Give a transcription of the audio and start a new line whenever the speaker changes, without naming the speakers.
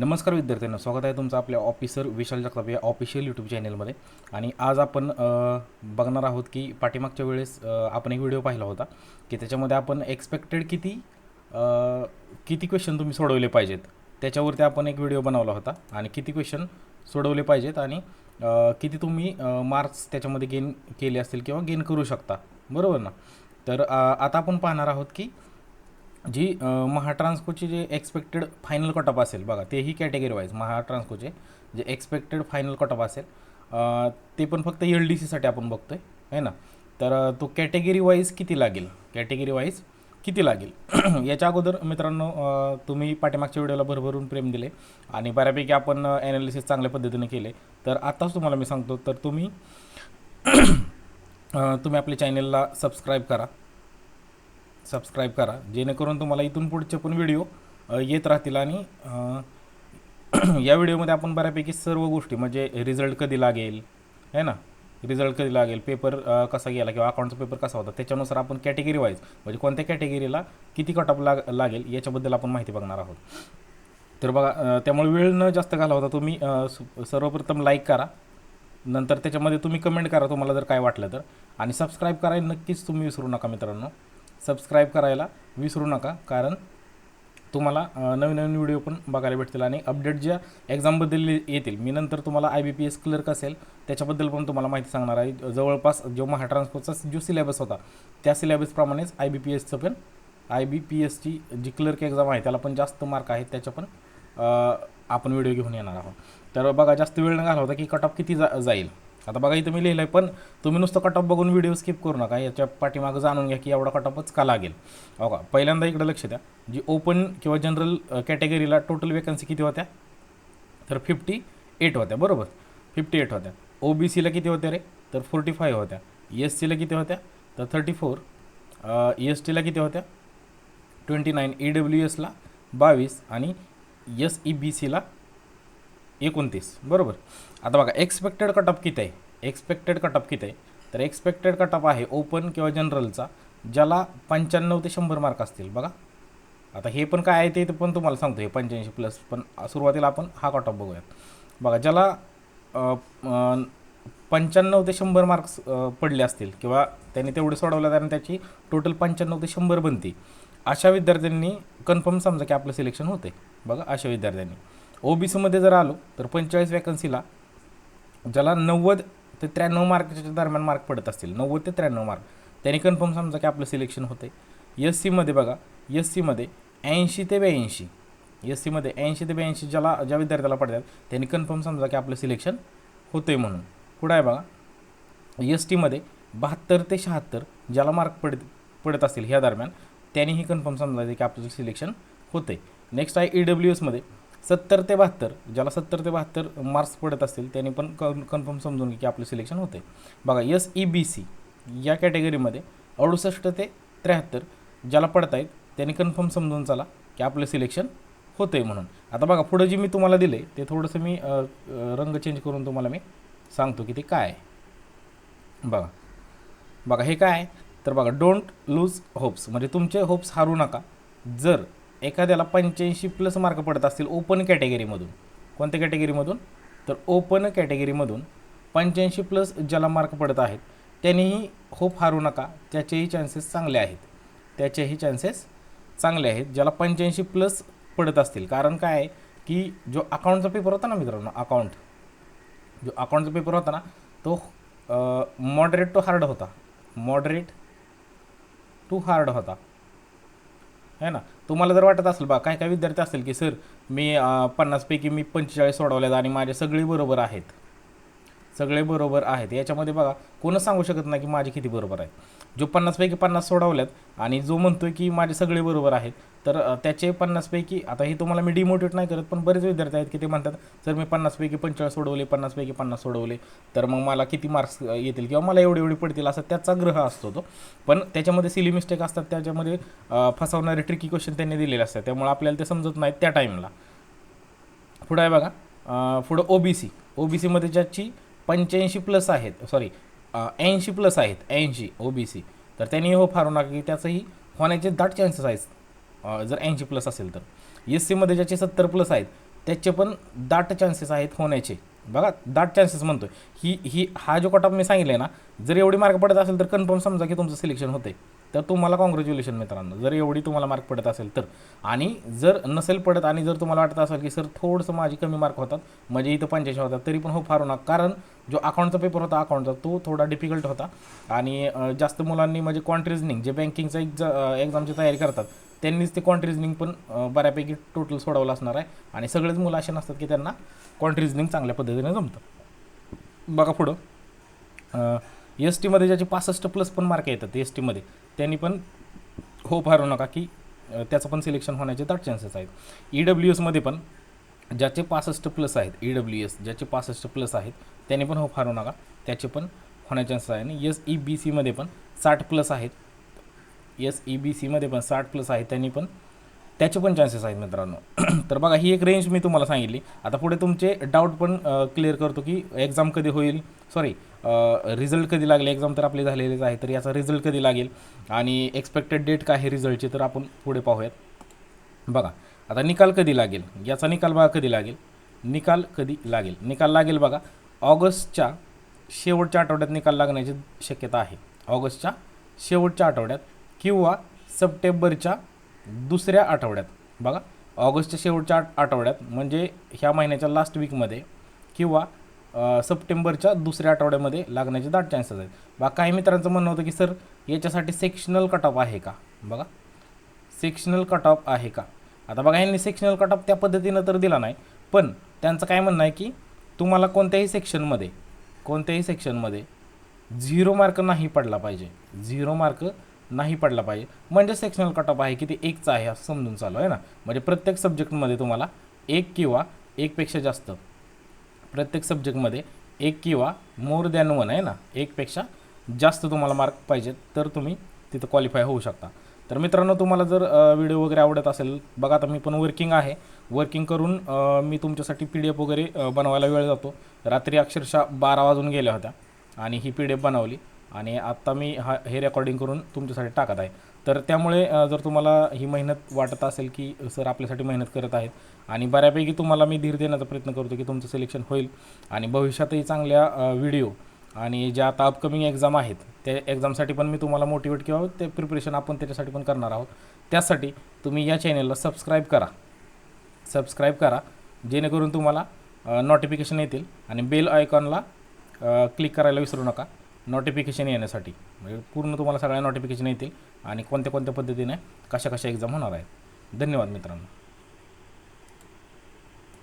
नमस्कार विद्यार्थ्यांना स्वागत आहे तुमचं आपल्या ऑफिसर विशाल जगताप या ऑफिशियल यूट्यूब चॅनलमध्ये आणि आज आपण बघणार आहोत की पाठीमागच्या वेळेस आपण एक व्हिडिओ पाहिला होता की त्याच्यामध्ये आपण एक्सपेक्टेड किती किती क्वेश्चन तुम्ही सोडवले पाहिजेत. त्याच्यावरती आपण एक व्हिडिओ बनवला होता आणि किती क्वेश्चन सोडवले पाहिजेत आणि किती तुम्ही मार्क्स त्याच्यामध्ये गेन केले असतील किंवा गेन करू शकता. बरोबर ना? तर आता आपण पाहणार आहोत की जी अ, महाट्रान्सकोची जे एक्सपेक्टेड फायनल कटअप असेल बघा तेही कॅटेगरी वाईज महाट्रान्सकोचे जे एक्सपेक्टेड फायनल कटअप असेल ते पण फक्त एल डी सीसाठी आपण बघतो आहे है ना? तर तो कॅटेगरी वाईज किती लागेल? कॅटेगरी वाईज किती लागेल? याच्या अगोदर मित्रांनो तुम्ही पाठीमागच्या व्हिडिओला भरभरून प्रेम दिले आणि बऱ्यापैकी आपण ॲनालिसिस चांगल्या पद्धतीने केले. तर आत्ताच तुम्हाला मी सांगतो तर तुम्ही तुम्ही आपल्या चॅनेलला सबस्क्राईब करा. सबस्क्राईब करा. जेणेकरून तुम्हाला इथून पुढचे पण व्हिडिओ येत राहतील आणि या व्हिडिओमध्ये आपण बऱ्यापैकी सर्व गोष्टी म्हणजे रिझल्ट कधी लागेल है ना? रिझल्ट कधी लागेल पेपर कसा गेला किंवा अकाउंटचा पेपर कसा होता त्याच्यानुसार आपण कॅटेगरी वाईज म्हणजे कोणत्या कॅटेगरीला किती कटअप लाग लागेल याच्याबद्दल आपण माहिती बघणार आहोत. तर बघा त्यामुळे वेळ न जास्त घालवता तुम्ही सर्वप्रथम लाईक करा. नंतर त्याच्यामध्ये तुम्ही कमेंट करा तुम्हाला जर काय वाटलं तर. आणि सबस्क्राईब करायला नक्कीच तुम्ही विसरू नका मित्रांनो. सबस्क्राईब करायला विसरू नका कारण तुम्हाला नवीन नवीन व्हिडिओ पण बघायला भेटतील आणि अपडेट ज्या एक्झामबद्दल येतील मी नंतर तुम्हाला I B P S clerk असेल त्याच्याबद्दल पण तुम्हाला माहिती सांगणार आहे. जवळपास जो महाट्रान्सपोर्टचा जो सिलेबस होता त्या सिलेबसप्रमाणेच आय बी पी एसचं पण आय बी पी एसची जी क्लर्क एक्झाम आहे त्याला पण जास्त मार्क आहेत त्याच्या पण आपण व्हिडिओ घेऊन येणार आहोत. तर बघा जास्त वेळ न घालवता की कट ऑफ किती जा जाईल? आता बघा इथं मी लिहिलं आहे पण तुम्ही नुसतं कट ऑफ बघून व्हिडिओ स्किप करू नका. याच्या पाठीमागं जाणून घ्या की एवढा कटॉपच का लागेल. हो का? पहिल्यांदा इकडं लक्ष द्या. जी ओपन किंवा जनरल कॅटेगरीला टोटल वेकन्सी किती होत्या? तर फिफ्टी एट होत्या बरोबर? फिफ्टी एट होत्या ओ बी सीला किती होत्या रे? तर फोर्टी फाय होत्या एस सीला किती होत्या? तर थर्टी फोर एस टीला किती होत्या? ट्वेंटी नाईन ई डब्ल्यू एसला बावीस आणि एस ई बी सीला एकोणतीस. बरोबर. आता बघा एक्सपेक्टेड कटअप किती आहे? एक्सपेक्टेड कटअप किती आहे? तर एक्सपेक्टेड कटअप आहे ओपन किंवा जनरलचा ज्याला पंच्याण्णव ते शंभर मार्क असतील. बघा. आता हे पण काय आहे ते पण तुम्हाला सांगतो. हे पंच्याऐंशी प्लस पण सुरुवातीला आपण हा कटअप बघूयात. बघा ज्याला पंच्याण्णव ते शंभर मार्क्स पडले असतील किंवा त्यांनी तेवढे सोडवलं आणि त्याची टोटल पंच्याण्णव ते शंभर बनते अशा विद्यार्थ्यांनी कन्फर्म समजा की आपलं सिलेक्शन होते बघा अशा विद्यार्थ्यांनी. ओ बी सीमध्ये जर आलो तर पंचेचाळीस वॅकन्सीला ज्याला नव्वद ते त्र्याण्णव मार्कच्या दरम्यान मार्क पडत असतील नव्वद ते त्र्याण्णव मार्क त्यांनी कन्फर्म समजा की आपलं सिलेक्शन होते एस सीमध्ये बघा एस सीमध्ये ऐंशी ते ब्याऐंशी एस सीमध्ये ऐंशी ते ब्याऐंशी ज्याला ज्या विद्यार्थ्याला पडतात त्यांनी कन्फर्म समजा की आपलं सिलेक्शन होतं आहे म्हणून. पुढं आहे बघा एस टीमध्ये बहात्तर ते शहात्तर ज्याला मार्क पडत पडत असतील ह्या दरम्यान त्यांनीही कन्फर्म समजायचं की आपलं सिलेक्शन होतं आहे नेक्स्ट आहे ई डब्ल्यू एसमध्ये सत्तर ते बहात्तर ज्याला सत्तर ते बहात्तर मार्क्स पडत असतील त्यांनी पण कन कन्फर्म समजून घे की आपलं सिलेक्शन होतं आहे बघा एस ई बी सी या कॅटेगरीमध्ये अडुसष्ट ते त्र्याहत्तर ज्याला पडत आहेत त्यांनी कन्फर्म समजून चला की आपलं सिलेक्शन होतं आहे म्हणून. आता बघा पुढं जे मी तुम्हाला दिले ते थोडंसं मी रंग चेंज करून तुम्हाला मी सांगतो की ते काय आहे. बघा. बघा हे काय आहे? तर बघा डोंट लूज होप्स म्हणजे तुमचे होप्स हारू नका. जर एखाद्याला पंच्याऐंशी प्लस मार्क पडत असतील ओपन कॅटेगरीमधून कोणत्या कॅटेगरीमधून तर ओपन कॅटेगरीमधून पंच्याऐंशी प्लस ज्याला मार्क पडत आहेत त्यांनीही होप हारू नका. त्याचेही चान्सेस चांगले आहेत. त्याचेही चान्सेस चांगले आहेत. ज्याला पंच्याऐंशी प्लस पडत असतील. कारण काय आहे की जो अकाउंटचा पेपर होता ना मित्रांनो अकाउंट जो अकाउंटचा पेपर होता ना तो मॉडरेट टू हार्ड होता. मॉडरेट टू हार्ड होता. है ना? तुम्हाला जर वाटत असेल बा काय काय विद्यार्थी असतील की सर मी पन्नासपैकी मी पंचेचाळीस सोडवल्यात आणि माझे सगळे बरोबर आहेत. सगळे बरोबर आहेत. याच्यामध्ये बघा कोणच सांगू शकत नाही की माझे किती बरोबर आहेत. जो पन्नासपैकी पन्नास सोडवल्यात आणि जो म्हणतो आहे की माझे सगळे बरोबर आहेत तर त्याचे पन्नासपैकी आता हे तुम्हाला मी डिमोटिवेट नाही करत पण बरेच विद्यार्थी आहेत की ते म्हणतात सर मी पन्नासपैकी पंचेचाळीस सोडवले पन्नासपैकी पन्नास सोडवले तर मग मला किती मार्क्स येतील? किंवा मला एवढे एवढे पडतील असा त्याचा ग्रह असतो तो. पण त्याच्यामध्ये सिली मिस्टेक असतात त्याच्यामध्ये फसवणारे ट्रिकी क्वेश्चन त्यांनी दिलेले असतात. त्यामुळे आपल्याला ते समजत नाहीत त्या टाईमला पुढं आहे बघा पुढं O B C O B सीमध्ये ज्याची पंच्याऐंशी प्लस आहेत सॉरी ऐंशी प्लस आहेत ऐंशी ओ बी सी तर त्यांनी हो फारू नका की त्याचंही होण्याचे दाट चान्सेस आहेत. जर ऐंशी प्लस असेल तर. एस सीमध्ये ज्याचे सत्तर प्लस आहेत त्याचे पण दाट चान्सेस आहेत होण्याचे. बघा दाट चान्सेस म्हणतो ही ही हा जो कट ऑफ मी सांगितलं आहे ना जर एवढी मार्क पडत असेल तर कन्फर्म समजा की तुमचं सिलेक्शन होते तर तुम्हाला कॉंग्रॅच्युलेशन मित्रांनो. जर एवढी तुम्हाला मार्क पडत असेल तर. आणि जर नसेल पडत आणि जर तुम्हाला वाटत असेल की सर थोडंसं माझी कमी मार्क होतात म्हणजे इथं पंच्याऐंशी होतात तरी पण हो फार होणार. कारण जो अकाउंटचा पेपर होता अकाउंटचा तो थोडा डिफिकल्ट होता. आणि जास्त मुलांनी म्हणजे कॉन्ट्रिजनिंग जे बँकिंगचा एक्झा एक्झामची तयारी करतात त्यांनीच ते कॉन्ट्रिजनिंग पण बऱ्यापैकी टोटल सोडवलं असणार आहे. आणि सगळेच मुलं असे नसतात की त्यांना कॉन्ट्रिजनिंग चांगल्या पद्धतीने जमतं. बघा पुढं. एस टीमध्ये ज्याचे पासष्ट प्लस पण मार्क येतात एस टीमध्ये त्यांनी पण हो फारू नका की त्याचं पण सिलेक्शन होण्याचे दाट चान्सेस आहेत. ई डब्ल्यू एसमध्ये पण ज्याचे पासष्ट प्लस आहेत ई डब्ल्यू एस ज्याचे पासष्ट प्लस आहेत त्यांनी पण हो फारू नका. त्याचे पण होण्याचे चान्सेस आहे. आणि एस ई बी सीमध्ये पण साठ प्लस आहेत. एस ई बी सीमध्ये पण साठ प्लस आहेत. त्यांनी पण त्याचे पण चान्सेस आहेत मित्रांनो. तर बघा ही एक रेंज मी तुम्हाला सांगितली. आता पुढे तुमचे डाऊट पण क्लिअर करतो की एक्झाम कधी होईल? सॉरी रिझल्ट कधी लागेल? एक्झाम तर आपली झालेलीच आहे तर याचा रिझल्ट कधी लागेल? आणि एक्सपेक्टेड डेट काय आहे रिझल्टची तर आपण पुढे पाहूयात. बघा आता निकाल कधी लागेल? याचा निकाल बघा कधी लागेल? निकाल कधी लागेल? निकाल लागेल बघा ऑगस्टच्या शेवटच्या आठवड्यात निकाल लागण्याची शक्यता आहे. ऑगस्टच्या शेवटच्या आठवड्यात किंवा सप्टेंबरच्या दुसऱ्या आठवड्यात. बघा ऑगस्टच्या शेवटच्या आठवड्यात म्हणजे ह्या महिन्याच्या लास्ट वीकमध्ये किंवा सप्टेंबरच्या दुसऱ्या आठवड्यामध्ये लागण्याचे दाट चान्सेस आहेत. बा काही मित्रांचं म्हणणं होतं की सर याच्यासाठी सेक्शनल कट ऑफ आहे का? बघा. सेक्शनल कट ऑफ आहे का? आता बघा यांनी सेक्शनल कट ऑफ त्या पद्धतीनं तर दिला नाही पण त्यांचं काय म्हणणं आहे की तुम्हाला कोणत्याही सेक्शनमध्ये कोणत्याही सेक्शनमध्ये झिरो मार्क नाही पडला पाहिजे. झिरो मार्क नाही पडला पाहिजे. म्हणजे सेक्शनल कट ऑफ आहे की ते एकचा आहे असं समजून चालू आहे ना? म्हणजे प्रत्येक सब्जेक्टमध्ये तुम्हाला एक किंवा एकपेक्षा जास्त प्रत्येक सब्जेक्टमध्ये एक किंवा मोर दॅन वन आहे ना? एकपेक्षा जास्त तुम्हाला मार्क पाहिजेत तर तुम्ही तिथं क्वालिफाय होऊ शकता. तर मित्रांनो तुम्हाला जर व्हिडिओ वगैरे आवडत असेल बघा आता मी पण वर्किंग आहे. वर्किंग करून मी तुमच्यासाठी पी डी एफ वगैरे बनवायला वेळ जातो. रात्री अक्षरशः बारा वाजून गेल्या होत्या आणि ही पी डी एफ बनवली. आणि आत्ता मी हा हे रेकॉर्डिंग करून तुमच्यासाठी टाकत आहे. तर त्यामुळे जर तुम्हाला ही मेहनत वाटत असेल की सर आपल्यासाठी मेहनत करत आहेत आणि बऱ्यापैकी तुम्हाला मी धीर देण्याचा प्रयत्न करतो की तुमचं सिलेक्शन होईल आणि भविष्यातही चांगल्या व्हिडिओ आणि ज्या आता अपकमिंग एक्झाम आहेत त्या एक्झामसाठी पण मी तुम्हाला मोटिवेट किंवा ते प्रिपरेशन आपण त्याच्यासाठी पण करणार आहोत. त्यासाठी तुम्ही या चॅनेलला सबस्क्राईब करा. सबस्क्राईब करा जेणेकरून तुम्हाला नोटिफिकेशन येतील आणि बेल आयकॉनला क्लिक करायला विसरू नका. नोटिफिकेशन येण्यासाठी. म्हणजे पूर्ण तुम्हाला सगळ्या नोटिफिकेशन येतील आणि कोणत्या कोणत्या पद्धतीने कशा कशा एक्झाम होणार आहेत. धन्यवाद मित्रांनो.